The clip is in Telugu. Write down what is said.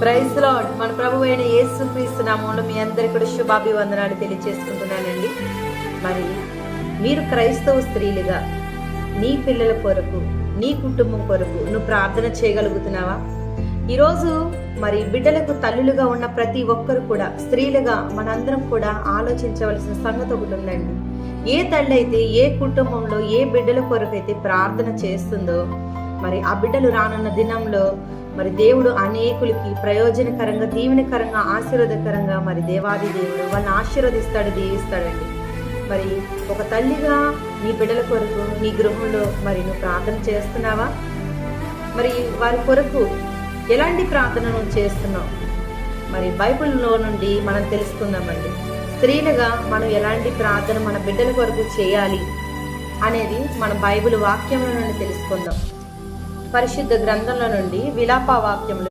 ప్రైజ్ లాడ్ మన ప్రభు అయిన యేసు నామంలో మీ అందరికీ కూడా శుభాభివందనాలు తెలియజేసుకుంటున్నానండి మరి మీరు క్రైస్తవ స్త్రీలుగా నీ పిల్లల కొరకు నీ కుటుంబం కొరకు నువ్వు ప్రార్థన చేయగలుగుతున్నావా? ఈరోజు మరి బిడ్డలకు తల్లులుగా ఉన్న ప్రతి ఒక్కరు కూడా స్త్రీలుగా మనందరం కూడా ఆలోచించవలసిన సంగతి ఒకటి ఉందండి. ఏ తల్లి అయితే ఏ కుటుంబంలో ఏ బిడ్డల కొరకు అయితే ప్రార్థన చేస్తుందో మరి ఆ బిడ్డలు రానున్న దినంలో మరి దేవుడు అనేకులకి ప్రయోజనకరంగా దీవెనకరంగా ఆశీర్వాదకరంగా మరి దేవాది దేవుడు వాళ్ళని ఆశీర్వదిస్తాడు దీవిస్తాడండి. మరి ఒక తల్లిగా నీ బిడ్డల కొరకు నీ గృహంలో మరి నువ్వు ప్రార్థన చేస్తున్నావా? మరి వారి కొరకు ఎలాంటి ప్రార్థన నువ్వు చేస్తున్నావు? మరి బైబిల్లో నుండి మనం తెలుసుకుందామండి. స్త్రీలుగా మనం ఎలాంటి ప్రార్థన మన బిడ్డల కొరకు చేయాలి అనేది మన బైబిల్ వాక్యంలో నుండి తెలుసుకుందాం. పరిశుద్ధ గ్రంథంలో నుండి విలాప వాక్యములు